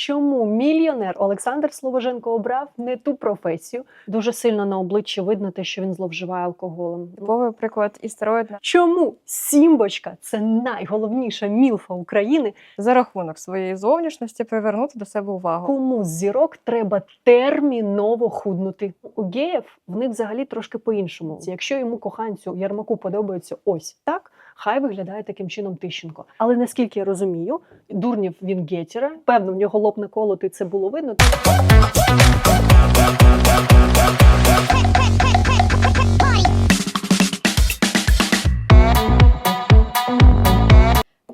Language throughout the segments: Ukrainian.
чому мільйонер Олександр Словоженко обрав не ту професію. Дуже сильно на обличчі видно те, що він зловживає алкоголем. Типовий приклад істероїдна Чому Сімбочка це найголовніша мілфа України? за рахунок своєї зовнішності привернути до себе увагу. Кому з зірок треба терміново худнути? У геїв в них взагалі трошки по-іншому. Якщо йому коханцю Ярмаку подобається ось так, хай виглядає таким чином Тищенко. Але наскільки я розумію, дурнів він гетера. Певно, в нього лоб наколотий, це було видно.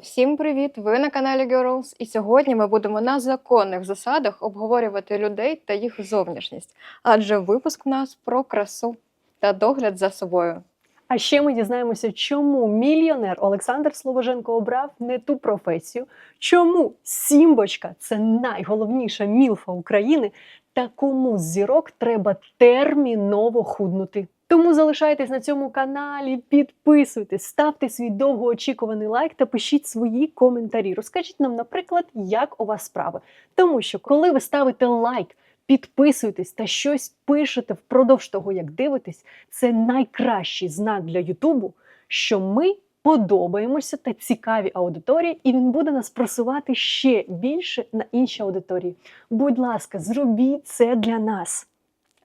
Всім привіт! Ви на каналі Girls. І сьогодні ми будемо на законних засадах обговорювати людей та їх зовнішність. Адже випуск у нас про красу та догляд за собою. А ще ми дізнаємося, чому мільйонер Олександр Словоженко обрав не ту професію, чому Сімбочка це найголовніша мілфа України, та кому з зірок треба терміново худнути. Тому залишайтесь на цьому каналі, підписуйтесь, ставте свій довгоочікуваний лайк та пишіть свої коментарі. Розкажіть нам, наприклад, як у вас справи. Тому що, коли ви ставите лайк, підписуєтесь та щось пишете впродовж того, як дивитесь, це найкращий знак для Ютубу, що ми подобаємося та цікаві аудиторії, і він буде нас просувати ще більше на інші аудиторії. Будь ласка, зробіть це для нас.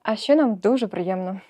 А ще нам дуже приємно.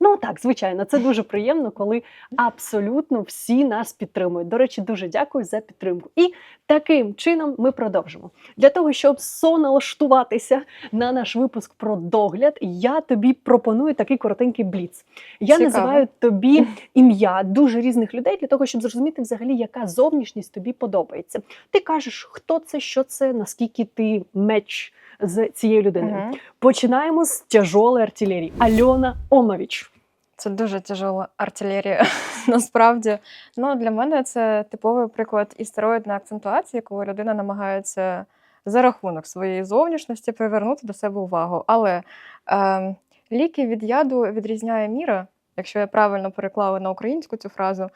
Ну так, звичайно, це дуже приємно, коли абсолютно всі нас підтримують. До речі, дуже дякую за підтримку. І таким чином ми продовжимо. Для того, щоб соналаштуватися на наш випуск про догляд, я тобі пропоную такий коротенький бліц. Я Цікаво. називаю тобі ім'я дуже різних людей для того, щоб зрозуміти взагалі, яка зовнішність тобі подобається. Ти кажеш, хто це, що це, наскільки ти меч з цією людиною. Мгм. Починаємо з тяжолої артилерії. Альона Омович. Це дуже тяжела артилерія. Насправді, ну для мене це типовий приклад істероїдної акцентуації, коли людина намагається за рахунок своєї зовнішності привернути до себе увагу. Але е, ліки від яду відрізняє міра, якщо я правильно переклала на українську цю фразу,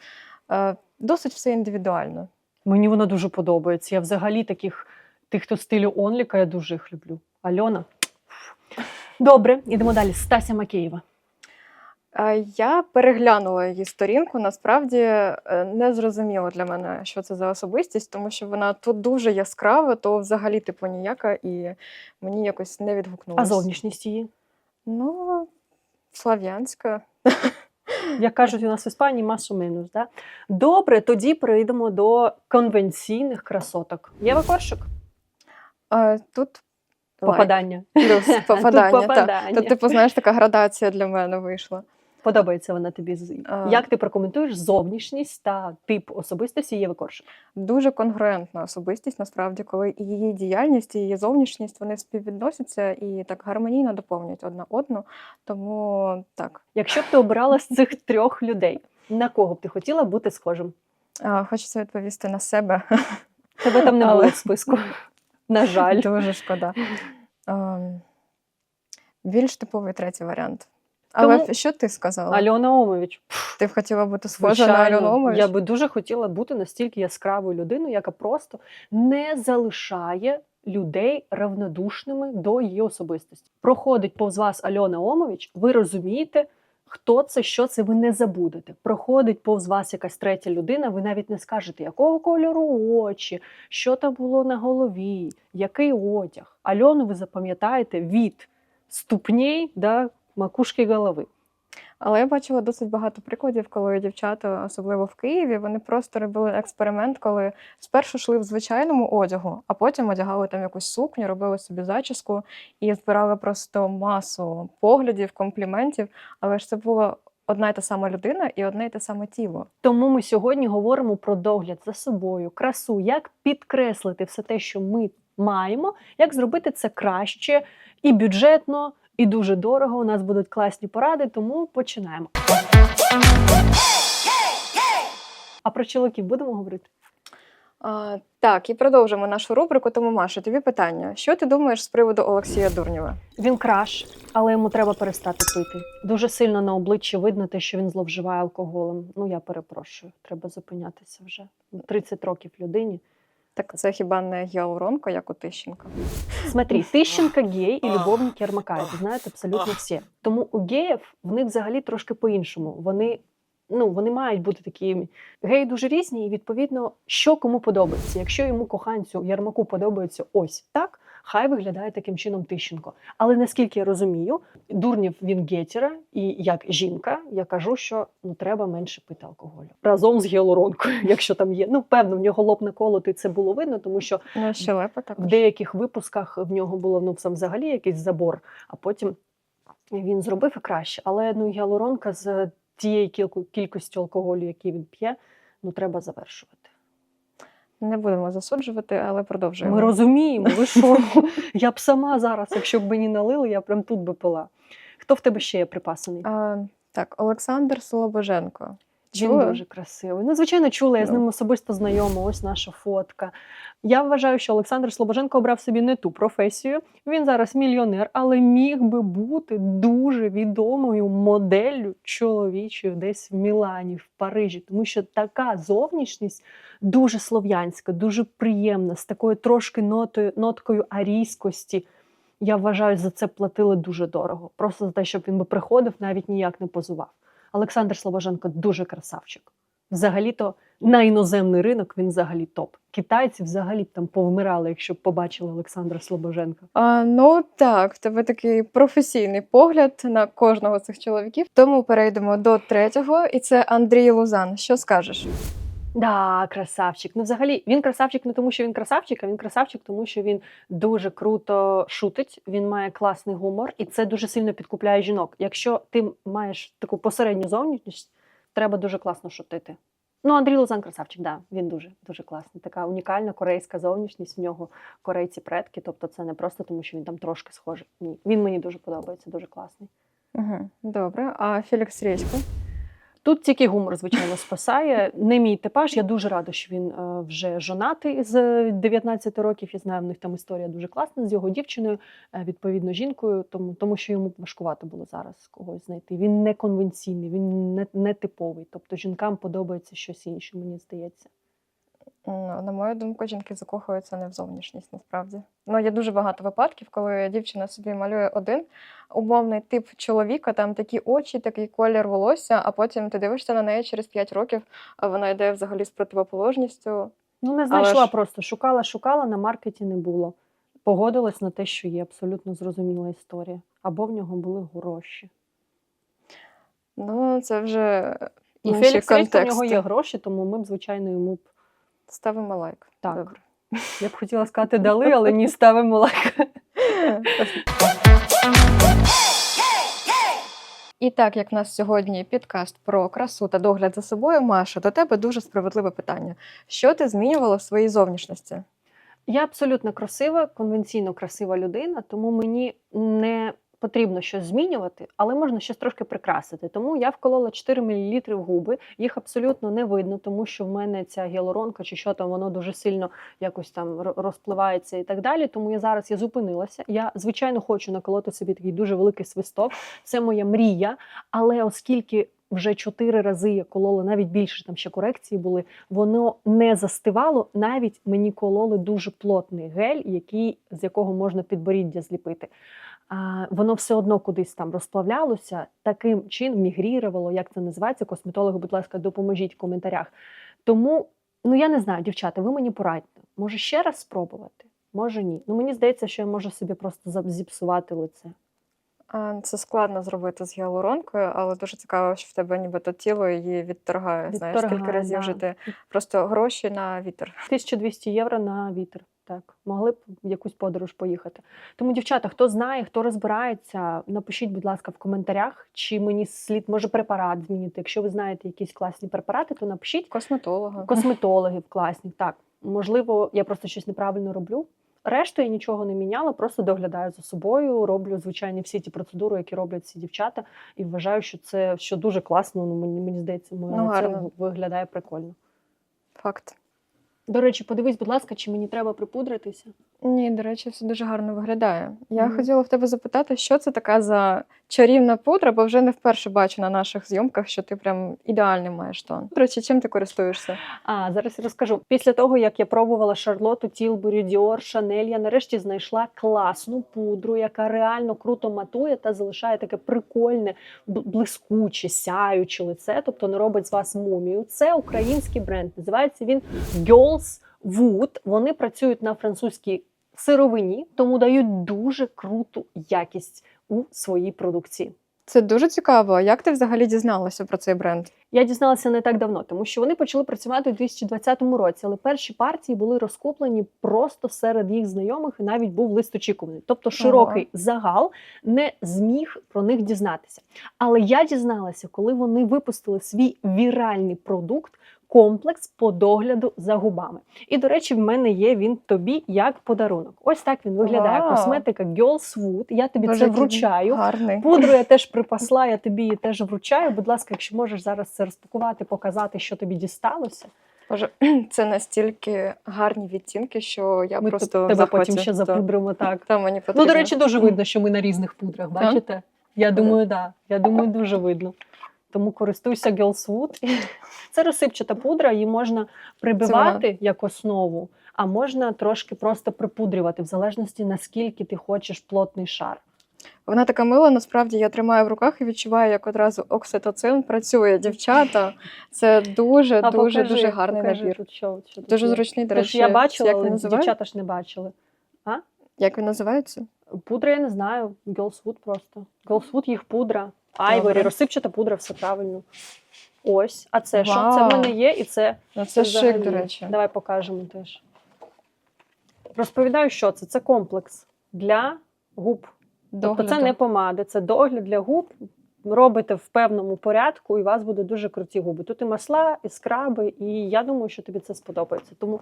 е, досить все індивідуально. Мені вона дуже подобається. Я взагалі таких тих, хто стилю онліка, я дуже їх люблю. Альона. Добре, ідемо далі. Стася Макеєва. Е, Я переглянула її сторінку. Насправді е, не зрозуміло для мене, що це за особистість, тому що вона то дуже яскрава, то взагалі типу ніяка, і мені якось не відгукнулося. А зовнішність її? Ну, слав'янська. Як кажуть у нас в Іспанії, масу мінус. Да? Добре, тоді перейдемо до конвенційних красоток. Єва Коршик. А, тут. Попадання. Плюс попадання. Тут та. попадання. Тут, типу, знаєш, така градація для мене вийшла. Подобається вона тобі. А. Як ти прокоментуєш зовнішність та тип особистості Єви Коршик? Дуже конгруентна особистість, насправді, коли і її діяльність, і її зовнішність вони співвідносяться і так гармонійно доповнюють одна одну. Тому так. Якщо б ти обирала з цих трьох людей, на кого б ти хотіла бути схожим? А, Хочеться відповісти на себе. Тебе там не було в списку. На жаль. Дуже шкода. Ем, Більш типовий третій варіант. Але Тому- що ти сказала? Альона Омович. Ти б хотіла бути схожа на Альону Омович? Я би дуже хотіла бути настільки яскравою людиною, яка просто не залишає людей равнодушними до її особистості. Проходить повз вас Альона Омович, ви розумієте, хто це, що це, ви не забудете. Проходить повз вас якась третя людина, ви навіть не скажете, якого кольору очі, що там було на голові, який одяг. Альону ви запам'ятаєте від ступней до макушки голови. Але я бачила досить багато прикладів, коли дівчата, особливо в Києві, вони просто робили експеримент, коли спершу йшли в звичайному одягу, а потім одягали там якусь сукню, робили собі зачіску і збирали просто масу поглядів, компліментів. Але ж це була одна й та сама людина і одне й те саме тіло. Тому ми сьогодні говоримо про догляд за собою, красу, як підкреслити все те, що ми маємо, як зробити це краще і бюджетно, і дуже дорого. У нас будуть класні поради, тому починаємо. А про чоловіків будемо говорити? А, так, і продовжимо нашу рубрику. Тому Маша, тобі питання: що ти думаєш з приводу Олексія Дурнєва? Він краш, але йому треба перестати пити. Дуже сильно на обличчі видно те, що він зловживає алкоголем. Ну я перепрошую, треба зупинятися вже. 30 років людині. Так це хіба не гіалуронка, як у Тищенка? Смотри, Тищенка гей і любовник Ярмака, Це знають абсолютно всі. Тому у геїв в них взагалі трошки по-іншому. Вони. Ну, вони мають бути такі Геї дуже різні, і відповідно, що кому подобається. Якщо йому коханцю Ярмаку подобається ось так, хай виглядає таким чином Тищенко. Але наскільки я розумію, дурнів він гетера, і як жінка, я кажу, що ну треба менше пити алкоголю разом з гіалуронкою, якщо там є. Ну, певно, в нього лоб наколотий, це було видно, тому що Ну, щелепа в деяких випусках в нього було ну сам взагалі якийсь забор, а потім він зробив і краще. Але ну гіалуронка з тією кількістю алкоголю, який він п'є, ну треба завершувати. Не будемо засуджувати, але продовжуємо. Ми розуміємо, ви що? Я б сама зараз, якщо б мені налили, я прям тут би пила. Хто в тебе ще є припасений? А, так, Олександр Слобоженко. Він дуже красивий. Ну, звичайно, чула, я з ним особисто знайома. Ось наша фотка. Я вважаю, що Олександр Слобоженко обрав собі не ту професію. Він зараз мільйонер, але міг би бути дуже відомою моделлю чоловічою десь в Мілані, в Парижі, тому що така зовнішність дуже слов'янська, дуже приємна, з такою трошки нотою, ноткою арійськості. Я вважаю, за це платили дуже дорого. Просто за те, щоб він би приходив, навіть ніяк не позував. Олександр Слобоженко дуже красавчик. Взагалі-то на іноземний ринок він взагалі топ. Китайці взагалі б там повмирали, якщо б побачили Олександра Слобоженка. А, ну так, в тебе такий професійний погляд на кожного з цих чоловіків. Тому перейдемо до третього, і це Андрій Лузан. Що скажеш? Да, красавчик. Ну, взагалі, він красавчик не тому, що він красавчик, а він красавчик, тому що він дуже круто шутить, він має класний гумор, і це дуже сильно підкупляє жінок. Якщо ти маєш таку посередню зовнішність, треба дуже класно шутити. Ну, Андрій Лузан красавчик, да, він дуже дуже класний. Така унікальна корейська зовнішність. В нього корейці предки, тобто це не просто тому, що він там трошки схожий. Ні, він мені дуже подобається, дуже класний. Угу, добре. А Фелікс Редько? Тут тільки гумор, звичайно, спасає. Не мій типаж. Я дуже рада, що він е, вже жонатий з 19 років. Я знаю, в них там історія дуже класна з його дівчиною, е, відповідно, жінкою, тому, тому що йому важкувато було зараз когось знайти. Він не конвенційний, він не, не типовий. Тобто жінкам подобається щось інше, мені здається. На мою думку, жінки закохуються не в зовнішність насправді. Ну, є дуже багато випадків, коли дівчина собі малює один умовний тип чоловіка, там такі очі, такий колір волосся, а потім ти дивишся на неї через 5 років, а вона йде взагалі з противоположністю. Ну, не знайшла ж- просто, шукала, шукала, на маркеті не було. Погодилась на те, що є абсолютно зрозуміла історія. Або в нього були гроші. Ну, це вже Ну, інші Фелікс Редько, нього є гроші, тому ми б, звичайно, йому б Ставимо лайк. Так. Добре. Я б хотіла сказати дали, але ні, ставимо лайк. І так як в нас сьогодні підкаст про красу та догляд за собою, Маша, до тебе дуже справедливе питання. Що ти змінювала в своїй зовнішності? Я абсолютно красива, конвенційно красива людина, тому мені не потрібно щось змінювати, але можна щось трошки прикрасити. Тому я вколола 4 мл губи. Їх абсолютно не видно, тому що в мене ця гіалуронка чи що там, воно дуже сильно якось там розпливається і так далі. Тому я зараз я зупинилася. Я звичайно хочу наколоти собі такий дуже великий свисток. Це моя мрія. Але оскільки вже чотири рази я колола, навіть більше там ще корекції були, воно не застивало. Навіть мені кололи дуже плотний гель, який, з якого можна підборіддя зліпити. А, воно все одно кудись там розплавлялося, таким чином мігрірувало, як це називається. Косметологи, будь ласка, допоможіть в коментарях. Тому, ну я не знаю, дівчата, ви мені порадьте. Може ще раз спробувати? Може ні. Ну мені здається, що я можу собі просто зіпсувати лице. Це складно зробити з гіалуронкою, але дуже цікаво, що в тебе нібито тіло її відторгає. Знаєш, скільки разів да. вже ти просто гроші на вітер. 1200 євро на вітер. Так, могли б в якусь подорож поїхати. Тому, дівчата, хто знає, хто розбирається, напишіть, будь ласка, в коментарях, чи мені слід може препарат змінити. Якщо ви знаєте якісь класні препарати, то напишіть Косметолога. косметологів класних. Так, можливо, я просто щось неправильно роблю. Решту я нічого не міняла, просто доглядаю за собою, роблю звичайні всі ті процедури, які роблять ці дівчата, і вважаю, що це що дуже класно. Ну мені мені здається, моє Ну, це виглядає прикольно. Факт. До речі, подивись, будь ласка, чи мені треба припудритися. Ні, до речі, все дуже гарно виглядає. Я Мгм. хотіла в тебе запитати, що це така за чарівна пудра, бо вже не вперше бачу на наших зйомках, що ти прям ідеальний маєш тон. До речі, чим ти користуєшся? А зараз я розкажу. Після того, як я пробувала Шарлоту, Тілбурі, Діор, Шанель, я нарешті знайшла класну пудру, яка реально круто матує та залишає таке прикольне, блискуче, сяюче лице, тобто не робить з вас мумію. Це український бренд. Називається він Girls Wood. Вони працюють на французькій сировині, тому дають дуже круту якість у своїй продукції. Це дуже цікаво. Як ти взагалі дізналася про цей бренд? Я дізналася не так давно, тому що вони почали працювати у 2020 році, але перші партії були розкуплені просто серед їх знайомих, і навіть був лист очікуваний. Тобто широкий загал не зміг про них дізнатися. Але я дізналася, коли вони випустили свій віральний продукт. Комплекс по догляду за губами. І, до речі, в мене є він тобі як подарунок. Ось так він виглядає. Вау. Косметика Girls Wood. Я тобі Боже, це вручаю. Гарний. Пудру я теж припасла, я тобі її теж вручаю. Будь ласка, якщо можеш зараз це розпакувати, показати, що тобі дісталося. Боже, це настільки гарні відтінки, що я Ми просто тебе захваті. потім ще запудримо. Так. Та мені Ну, до речі, дуже видно, що ми на різних пудрах. Бачите? Я думаю, да. Я думаю, дуже видно. Тому користуйся Girls Wood. Це розсипчата пудра, її можна прибивати як основу, а можна трошки просто припудрювати, в залежності наскільки ти хочеш плотний шар. Вона така мила, насправді я тримаю в руках і відчуваю, як одразу окситоцин працює. Дівчата, це дуже, А дуже, покажи, дуже гарний покажи набір. Тут що, що Дуже зручний, до речі. я бачила, як він але дівчата ж не бачили. Як він називається? Пудра я не знаю. Girls Wood просто. Girls Wood їх пудра. Айворі, розсипчата пудра, все правильно. Ось. А це що? Це в Вау. мене є, і це, Ну, це шик, до речі. Давай покажемо теж. Розповідаю, що це. Це комплекс для губ. Тобто Догляду. це не помади, це догляд для губ. Робите в певному порядку, і у вас буде дуже круті губи. Тут і масла, і скраби, і я думаю, що тобі це сподобається. Тому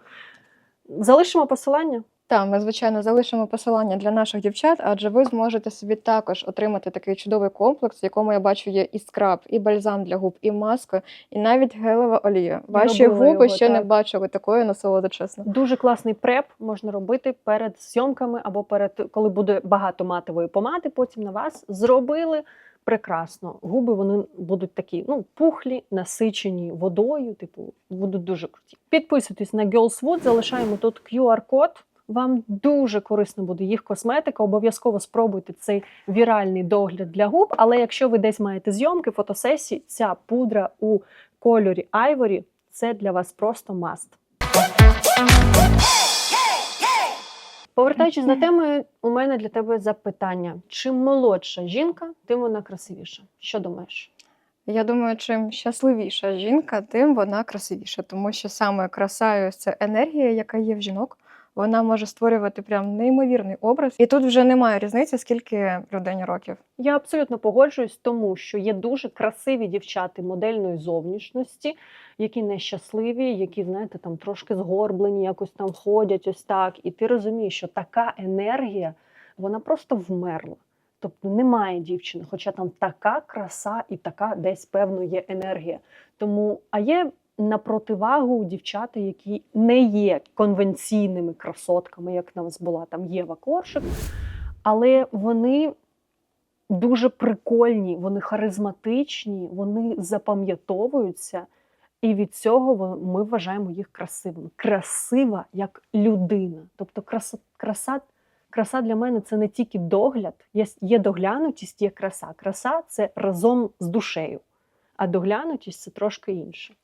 залишимо посилання. Так, ми, звичайно, залишимо посилання для наших дівчат, адже ви зможете собі також отримати такий чудовий комплекс, в якому я бачу є і скраб, і бальзам для губ, і маска, і навіть гелева олія. Ваші робила губи його, ще не бачили такої насолоди, чесно. Дуже класний преп можна робити перед зйомками або перед коли буде багато матової помади. Потім на вас зробили прекрасно. Губи вони будуть такі, ну пухлі, насичені водою. Типу, будуть дуже круті. Підписуйтесь на Girls Wood, залишаємо тут QR-код. Вам дуже корисно буде їх косметика. Обов'язково спробуйте цей віральний догляд для губ. Але якщо ви десь маєте зйомки, фотосесії, ця пудра у кольорі Ivory – це для вас просто маст. Повертаючись до теми, у мене для тебе запитання: чим молодша жінка, тим вона красивіша. Що думаєш? Я думаю, чим щасливіша жінка, тим вона красивіша, тому що саме краса і ось ця енергія, яка є в жінок, вона може створювати прям неймовірний образ. І тут вже немає різниці, скільки людині років. Я абсолютно погоджуюсь, тому що є дуже красиві дівчати модельної зовнішності, які нещасливі, які, знаєте, там трошки згорблені, якось там ходять ось так. І ти розумієш, що така енергія, вона просто вмерла. Тобто немає дівчини, хоча там така краса і така десь певно є енергія. Тому, а є на противагу дівчата, які не є конвенційними красотками, як в нас була там Єва Коршик, але вони дуже прикольні, вони харизматичні, вони запам'ятовуються, і від цього ми вважаємо їх красивими. Красива як людина. Тобто краса, краса, краса для мене це не тільки догляд, є доглянутість, є краса. Краса це разом з душею, а доглянутість це трошки інше.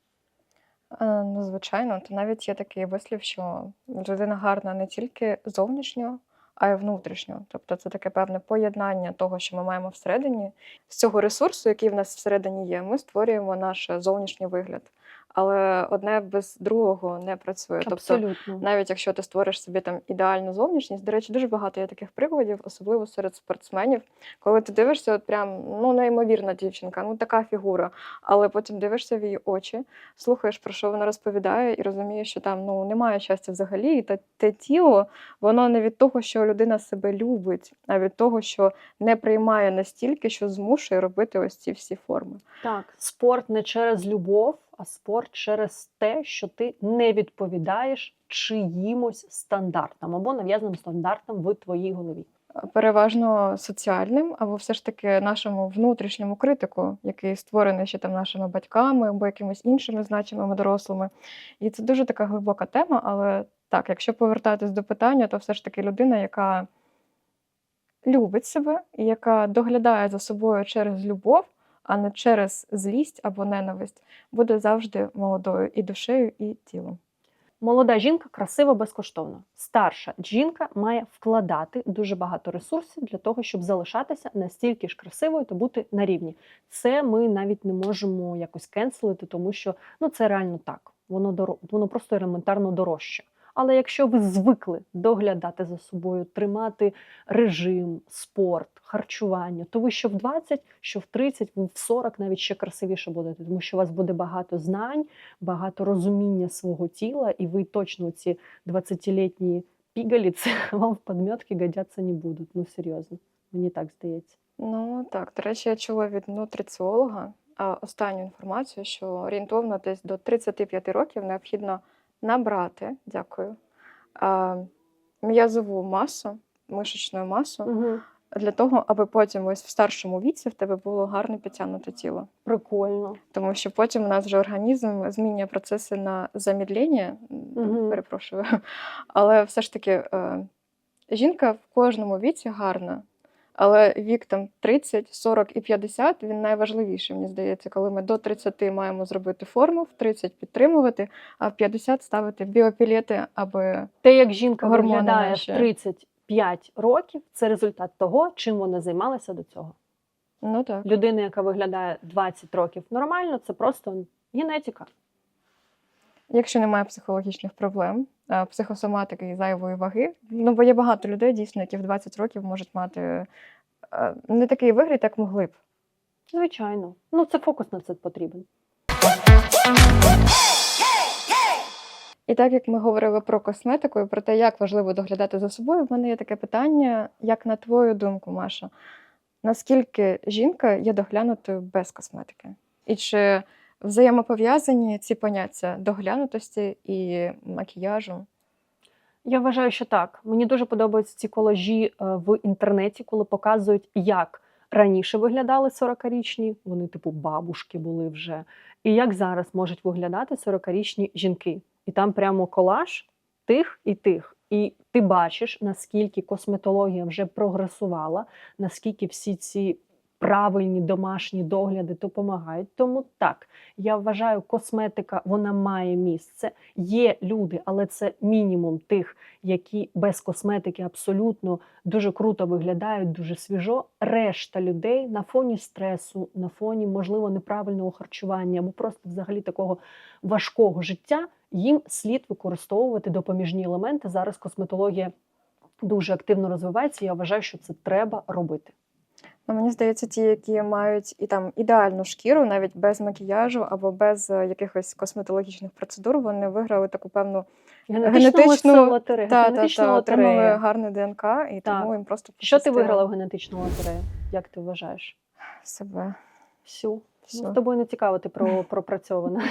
Е, Ну, звичайно, то навіть є такий вислів, що людина гарна не тільки зовнішньо, а й внутрішньо. Тобто це таке певне поєднання того, що ми маємо всередині. З цього ресурсу, який в нас всередині є, ми створюємо наш зовнішній вигляд. Але одне без другого не працює. Тобто, навіть якщо ти створиш собі там ідеальну зовнішність, до речі, дуже багато є таких прикладів, особливо серед спортсменів, коли ти дивишся, от прям ну неймовірна дівчинка, ну така фігура. Але потім дивишся в її очі, слухаєш про що вона розповідає, і розумієш, що там ну немає щастя взагалі. І те, те тіло, воно не від того, що людина себе любить, а від того, що не приймає настільки, що змушує робити ось ці всі форми. Так, спорт не через любов, а спорт через те, що ти не відповідаєш чиїмось стандартам або нав'язаним стандартам в твоїй голові. переважно соціальним, або все ж таки нашому внутрішньому критику, який створений ще там нашими батьками або якимись іншими значимими дорослими. І це дуже така глибока тема, але так, якщо повертатись до питання, то все ж таки людина, яка любить себе і яка доглядає за собою через любов, а не через злість або ненависть, буде завжди молодою і душею, і тілом. Молода жінка красива безкоштовно. Старша жінка має вкладати дуже багато ресурсів для того, щоб залишатися настільки ж красивою та бути на рівні. Це ми навіть не можемо якось кенселити, тому що ну це реально так. Воно воно просто елементарно дорожче. Але якщо ви звикли доглядати за собою, тримати режим, спорт, харчування, то ви що в 20, що в 30, ви в 40 навіть ще красивіше будете, тому що у вас буде багато знань, багато розуміння свого тіла, і ви точно ці 20-літні пігаліці вам в подметки годяться не будуть. Ну серйозно, мені так здається. Ну так, до речі, я чула від нутриціолога останню інформацію, що орієнтовно десь до 35 років необхідно набрати, дякую, м'язову масу, мишечну масу Угу. для того, аби потім ось в старшому віці в тебе було гарне підтягнуте тіло. Прикольно. Тому що потім у нас вже організм змінює процеси на замідлення, Мгм. перепрошую. Але все ж таки е, жінка в кожному віці гарна. Але вік там 30, 40 і 50 він найважливіший, мені здається, коли ми до 30 маємо зробити форму, в 30 підтримувати, а в 50 ставити біопілети, аби Те, як жінка Гормони виглядає наші. в 35 років, це результат того, чим вона займалася до цього. ну так. Людина, яка виглядає 20 років нормально, це просто генетика. Якщо немає психологічних проблем, е, психосоматики і зайвої ваги. Ну, бо є багато людей, дійсно, які в 20 років можуть мати е, не такий вигляд, як могли б. Звичайно. Ну, це фокус на це потрібен. І так як ми говорили про косметику і про те, як важливо доглядати за собою, в мене є таке питання: як на твою думку, Маша, наскільки жінка є доглянутою без косметики? І чи взаємопов'язані ці поняття доглянутості і макіяжу? Я вважаю, що так. Мені дуже подобаються ці колажі е, в інтернеті, коли показують, як раніше виглядали 40-річні, вони типу бабушки були вже, і як зараз можуть виглядати 40-річні жінки. І там прямо колаж тих і тих. І ти бачиш, наскільки косметологія вже прогресувала, наскільки всі ці правильні домашні догляди допомагають. Тому так, я вважаю, косметика вона має місце. Є люди, але це мінімум тих, які без косметики абсолютно дуже круто виглядають, дуже свіжо. Решта людей на фоні стресу, на фоні, можливо, неправильного харчування або просто взагалі такого важкого життя, їм слід використовувати допоміжні елементи. Зараз косметологія дуже активно розвивається. і Я вважаю, що це треба робити. Ну, мені здається, ті, які мають і там ідеальну шкіру, навіть без макіяжу або без е, якихось косметологічних процедур, вони виграли таку певну Генетичну- лотерею. та, та, та, отримали гарне ДНК, і Так. тому їм просто Що ти виграла в генетичну лотерею? Як ти вважаєш? себе. Всю. Все. Ну, з тобою не цікаво, ти про пропрацьована.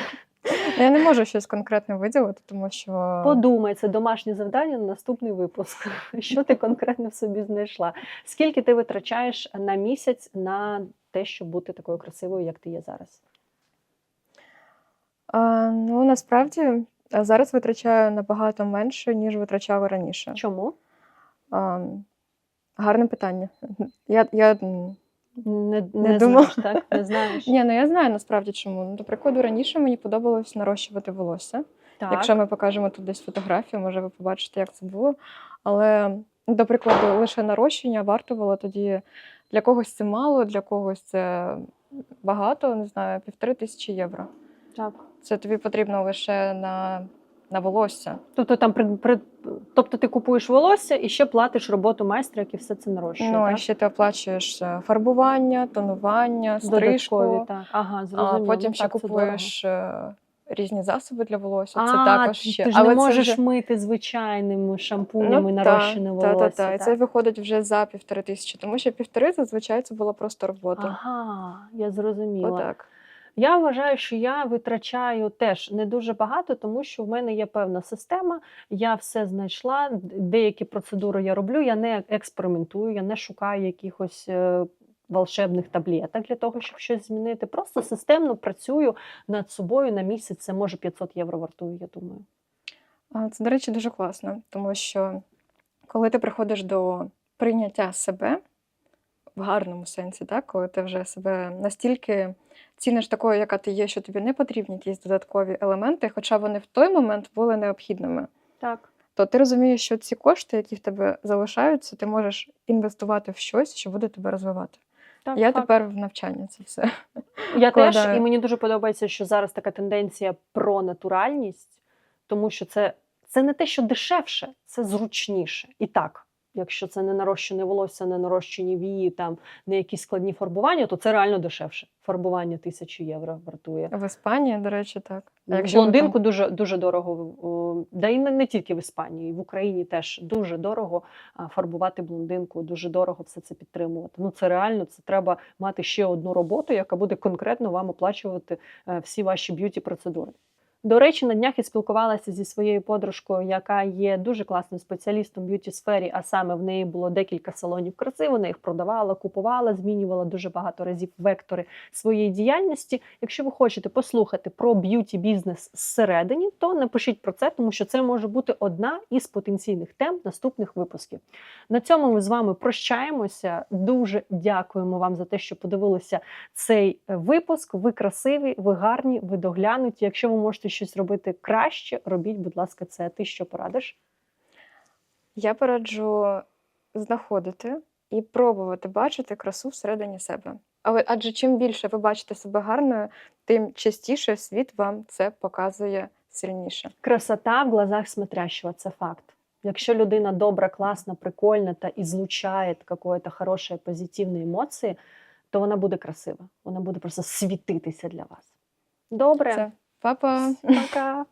Я не можу щось конкретне виділити, тому що Подумай, це домашнє завдання на наступний випуск. Що ти конкретно в собі знайшла? Скільки ти витрачаєш на місяць на те, щоб бути такою красивою, як ти є зараз? а, ну насправді зараз витрачаю набагато менше, ніж витрачала раніше. Чому? А, гарне питання. Я, я Не, Не не, думала. знаєш, так? Не знаєш? ні, ну я знаю насправді чому. Ну, До прикладу, раніше мені подобалось нарощувати волосся. Так. Якщо ми покажемо тут десь фотографію, може ви побачите, як це було. Але, до прикладу, лише нарощення вартувало тоді для когось це мало, для когось це багато, не знаю, півтори тисячі євро. так. Це тобі потрібно лише на, на волосся. Тобто, там при, при, тобто ти купуєш волосся і ще платиш роботу майстра, який все це нарощує. ну, так? а ще ти оплачуєш е, фарбування, тонування, стрижку, Додаткові, так. Ага, а потім Ну, ще так, купуєш е, різні засоби для волосся. Це також ще. Ти ж Але не можеш вже- мити звичайними шампунями Ну, нарощене та, волосся. Та, та, та. І це виходить вже за півтори тисячі, тому що півтори зазвичай це була просто робота. Ага, я зрозуміла. Отак. Я вважаю, що я витрачаю теж не дуже багато, тому що в мене є певна система. Я все знайшла. Деякі процедури я роблю. Я не експериментую, я не шукаю якихось е, волшебних таблеток для того, щоб щось змінити. Просто системно працюю над собою на місяць. Це може 500 євро вартує, я думаю. Це, до речі, дуже класно, тому що коли ти приходиш до прийняття себе в гарному сенсі, так, коли ти вже себе настільки ціниш такою, яка ти є, що тобі не потрібні якісь додаткові елементи, хоча вони в той момент були необхідними, Так. то ти розумієш, що ці кошти, які в тебе залишаються, ти можеш інвестувати в щось, що буде тебе розвивати. Так, Я факт. тепер в навчання це все. Я теж, і мені дуже подобається, що зараз така тенденція про натуральність, тому що це, це не те, що дешевше, це зручніше. І так, якщо це не нарощене волосся, не нарощені вії, там не якісь складні фарбування, то це реально дешевше. Фарбування тисячу євро вартує. В Іспанії, до речі, так. А В якщо ви там- блондинку дуже дуже дорого. о, Да і не, не тільки в Іспанії, в Україні теж дуже дорого фарбувати блондинку, дуже дорого все це підтримувати. Ну це реально, це треба мати ще одну роботу, яка буде конкретно вам оплачувати е, всі ваші б'юті процедури. До речі, на днях я спілкувалася зі своєю подружкою, яка є дуже класним спеціалістом в б'юті сфері, а саме в неї було декілька салонів краси. Вона їх продавала, купувала, змінювала дуже багато разів вектори своєї діяльності. Якщо ви хочете послухати про б'юті бізнес зсередині, то напишіть про це, тому що це може бути одна із потенційних тем наступних випусків. На цьому ми з вами прощаємося. Дуже дякуємо вам за те, що подивилися цей е, випуск. Ви красиві, ви гарні, ви доглянуті. Якщо ви можете щось робити краще, робіть, будь ласка, це. Ти що порадиш? Я пораджу знаходити і пробувати бачити красу всередині себе. Але адже чим більше ви бачите себе гарною, тим частіше світ вам це показує сильніше. Красота в глазах смотрящего – це факт. Якщо людина добра, класна, прикольна та ізлучає какое-то хороше, позитивні емоції, то вона буде красива. Вона буде просто світитися для вас. Добре, Це папа. пока.